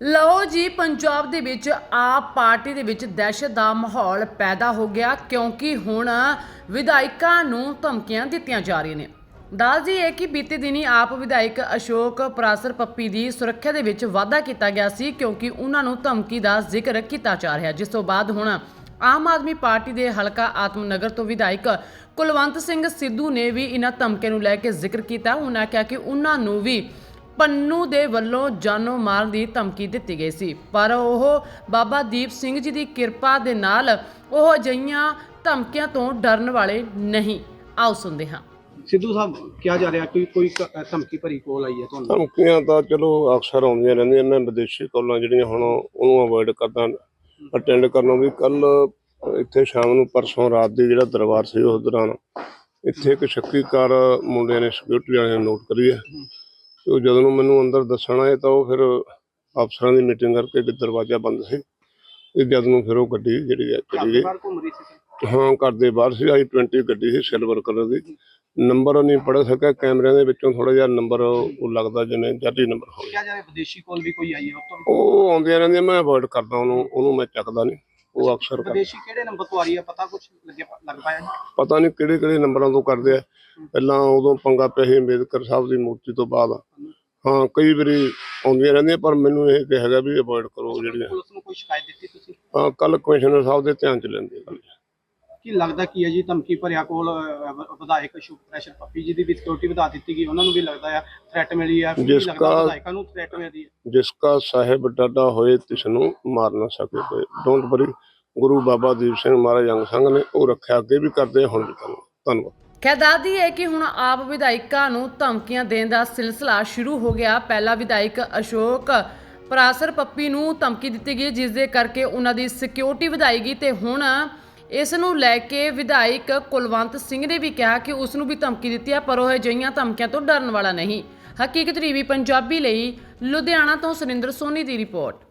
ਲਓ ਜੀ, ਪੰਜਾਬ ਦੇ ਵਿੱਚ ਆਪ ਪਾਰਟੀ ਦੇ ਵਿੱਚ ਦਹਿਸ਼ਤ ਦਾ ਮਾਹੌਲ ਪੈਦਾ ਹੋ ਗਿਆ, ਕਿਉਂਕਿ ਹੁਣ ਵਿਧਾਇਕਾਂ ਨੂੰ ਧਮਕੀਆਂ ਦਿੱਤੀਆਂ ਜਾ ਰਹੀਆਂ ਨੇ। ਦੱਸ ਦਈਏ ਕਿ ਬੀਤੇ ਦਿਨੀ ਆਪ ਵਿਧਾਇਕ ਅਸ਼ੋਕ ਪ੍ਰਾਸਰ ਪੱਪੀ ਦੀ ਸੁਰੱਖਿਆ ਦੇ ਵਿੱਚ ਵਾਧਾ ਕੀਤਾ ਗਿਆ ਸੀ, ਕਿਉਂਕਿ ਉਹਨਾਂ ਨੂੰ ਧਮਕੀ ਦਾ ਜ਼ਿਕਰ ਕੀਤਾ ਜਾ ਰਿਹਾ। ਜਿਸ ਤੋਂ ਬਾਅਦ ਹੁਣ ਆਮ ਆਦਮੀ ਪਾਰਟੀ ਦੇ ਹਲਕਾ ਆਤਮਨਗਰ ਤੋਂ ਵਿਧਾਇਕ ਕੁਲਵੰਤ ਸਿੰਘ ਸਿੱਧੂ ਨੇ ਵੀ ਇਹਨਾਂ ਧਮਕੀਆਂ ਨੂੰ ਲੈ ਕੇ ਜ਼ਿਕਰ ਕੀਤਾ। ਉਹਨਾਂ ਕਿਹਾ ਕਿ ਉਹਨਾਂ ਨੂੰ ਵੀ ਪੰਨੂ ਦੇ ਵੱਲੋਂ ਜਾਨੋਂ ਮਾਰਨ ਦੀ ਧਮਕੀ ਦਿੱਤੀ ਗਈ ਸੀ। ਪਰ ਉਹ ਬਾਬਾ ਦੀਪ ਸਿੰਘ ਜੀ ਦੀ ਕਿਰਪਾ ਦੇ ਨਾਲ ਉਹ ਅਜਿਹੀਆਂ ਧਮਕੀਆਂ ਤੋਂ ਡਰਨ ਵਾਲੇ ਨਹੀਂ। ਆਓ ਸੁਣਦੇ ਹਾਂ। ਸਿੱਧੂ ਸਾਹਿਬ ਕਿਹਾ ਜਾ ਰਿਹਾ ਕਿ ਕੋਈ ਕ- ਧਮਕੀ ਭਰੀ ਕੋਲ ਆਈ ਹੈ ਤੁਹਾਨੂੰ? ਧਮਕੀਆਂ ਤਾਂ ਚਲੋ ਅਕਸਰ ਆਉਂਦੀਆਂ ਰਹਿੰਦੀਆਂ ਨੇ ਵਿਦੇਸ਼ੀ ਕਾਲਾਂ ਜਿਹੜੀਆਂ ਹੁਣ ਉਹਨੂੰ ਅਵੋਇਡ ਕਰਦਾ ਅਟੈਂਡ ਕਰਨੋਂ ਵੀ ਕੱਲ ਇੱਥੇ ਸ਼ਾਮ ਨੂੰ ਪਰਸੋਂ ਰਾਤ ਦੀ ਜਿਹੜਾ ਦਰਬਾਰ ਸੀ ਉਸ ਦੌਰਾਨ ਇੱਥੇ ਇੱਕ ਸ਼ੱਕੀਕਾਰ ਮੁੰਡਿਆਂ ਨੇ ਸਿਕਿਉਰਿਟੀ ਵਾਲਿਆਂ ਨੇ ਨੋਟ ਕਰੀ ਹੈ। ਤੇ ਉਹ ਜਦੋਂ ਮੈਨੂੰ ਅੰਦਰ ਦੱਸਣ ਆਏ ਤਾਂ ਉਹ ਫਿਰ ਅਫਸਰਾਂ ਦੀ ਮੀਟਿੰਗ ਕਰਕੇ ਤੇ ਦਰਵਾਜ਼ਾ ਬੰਦ ਸੀ। ਤੇ ਜਦ ਨੂੰ ਫਿਰ ਉਹ ਗੱਡੀ ਜਿਹੜੀ ਹੈ ਚਲੀ ਗਈ। ਹਾਂ ਘਰ ਦੇ ਬਾਹਰ ਸੀ। ਆਈ 20 ਗੱਡੀ ਸੀ ਸਿਲਵਰ ਕਲਰ ਦੀ। ਨੰਬਰ ਨਹੀਂ ਪੜ ਸਕਿਆ। ਕੈਮਰਿਆਂ ਦੇ ਵਿੱਚੋਂ ਥੋੜਾ ਜਿਹਾ ਨੰਬਰ ਉਹ ਲੱਗਦਾ ਜਿਵੇਂ ਜਾਲੀ ਨੰਬਰ ਹੋਵੇ ਕਿਹਾ ਜਾ ਰਿਹਾ ਵਿਦੇਸ਼ੀ ਕੋਲ ਵੀ ਕੋਈ ਆਈ ਹੈ ਵੀ ਉਹ ਆਉਂਦੀਆਂ ਰਹਿੰਦੀਆਂ ਮੈਂ ਅਵੋਇਡ ਕਰਦਾ ਉਹਨੂੰ। ਉਹਨੂੰ ਮੈਂ ਚੱਕਦਾ ਨਹੀਂ। ਉਹ ਅਕਸਰ ਵਿਦੇਸ਼ੀ ਕਿਹੜੇ ਨੰਬਰ ਤੋਂ ਆ ਰਹੀ ਹੈ? ਪਤਾ ਕੁਝ ਲੱਗੇ ਲੱਗ ਪਾਇਆ? ਪਤਾ ਨਹੀਂ ਕਿਹੜੇ ਕਿਹੜੇ ਨੰਬਰਾਂ ਤੋਂ ਕਰਦੇ ਆ। ਪਹਿਲਾਂ ਉਦੋਂ ਪੰਗਾ ਪਿਆ ਸੀ ਅੰਬੇਦਕਰ ਸਾਹਿਬ ਦੀ ਮੂਰਤੀ ਤੋਂ ਬਾਅਦ। ਹਾਂ ਕਈ ਵਾਰੀ ਆਉਂਦੀਆਂ ਰਹਿੰਦੀਆਂ ਪਰ ਮੈਨੂੰ ਇਹ ਕਿਹਾ ਹੈਗਾ ਵੀ ਅਵੋਇਡ ਕਰੋ ਜਿਹੜੀਆਂ। ਪੁਲਿਸ ਨੂੰ ਕੋਈ ਸ਼ਿਕਾਇਤ ਦਿੱਤੀ ਤੁਸੀਂ? ਹਾਂ ਕੱਲ ਕਮਿਸ਼ਨਰ ਸਾਹਿਬ ਦੇ ਧਿਆਨ ਚ ਲੈਂਦੇ ਕੀ ਲੱਗਦਾ ਕੀ ਹੈ ਜੀ ਧਮਕੀ ਭਰਿਆ ਕੋਲ ਵਿਧਾਇਕ ਸ਼ੁਭ ਪ੍ਰੈਸ਼ਰ ਪੱਪੀ ਜੀ ਦੀ ਵੀ ਸਿਕਿਉਰਿਟੀ ਵਧਾ ਦਿੱਤੀ ਗਈ ਉਹਨਾਂ ਨੂੰ ਵੀ ਲੱਗਦਾ ਹੈ ਥ੍ਰੈਟ ਮਿਲੀ ਕੀ ਜਿਸ ਕਾ- ਵਿਧਾਇਕਾਂ ਨੂੰ ਥ੍ਰੈਟ ਮਿਲਦੀ ਹੈ ਜਿਸਕਾ ਸਾਹਿਬ ਡਾਡਾ ਹੋਏ ਤਿਸ ਨੂੰ ਮਾਰ ਨਾ ਸਕੇ ਕੋਈ ਡੋਂਟ ਵਰੀ ਗੁਰੂ ਬਾਬਾ ਦੀਪ ਸਿੰਘ ਮਹਾਰਾਜ ਅੰਗ ਸੰਗ ਨੇ ਉਹ ਰੱਖਿਆ ਅੱਗੇ ਵੀ ਕਰਦੇ ਆ, ਹੁਣ ਵੀ ਕਰਨਗੇ। ਧੰਨਵਾਦ। ਖੈਦਾਦੀ ਹੈ ਕਿ ਹੁਣ ਆਪ ਵਿਧਾਇਕਾਂ ਨੂੰ ਧਮਕੀਆਂ ਦੇਣ ਦਾ ਸਿਲਸਿਲਾ ਸ਼ੁਰੂ ਹੋ ਗਿਆ। ਪਹਿਲਾ ਵਿਧਾਇਕ ਅਸ਼ੋਕ ਪ੍ਰਾਸਰ ਪੱਪੀ ਨੂੰ ਧਮਕੀ ਦਿੱਤੀ ਗਈ, ਜਿਸ ਦੇ ਕਰਕੇ ਉਹਨਾਂ ਦੀ ਸਿਕਿਉਰਿਟੀ ਵਧਾਈ ਗਈ ਤੇ ਹੁਣ ਇਸ ਨੂੰ ਲੈ ਕੇ ਵਿਧਾਇਕ ਕੁਲਵੰਤ ਸਿੰਘ ਨੇ ਵੀ ਕਿਹਾ ਕਿ ਉਸ ਨੂੰ ਵੀ ਧਮਕੀ ਦਿੱਤੀ ਹੈ ਪਰ ਉਹ ਅਜਿਹੀਆਂ ਧਮਕੀਆਂ ਤੋਂ ਡਰਨ ਵਾਲਾ ਨਹੀਂ। ਹਕੀਕਤ ਟੀਵੀ ਪੰਜਾਬੀ ਲਈ ਲੁਧਿਆਣਾ ਤੋਂ ਸੁਰਿੰਦਰ ਸੋਨੀ ਦੀ ਰਿਪੋਰਟ।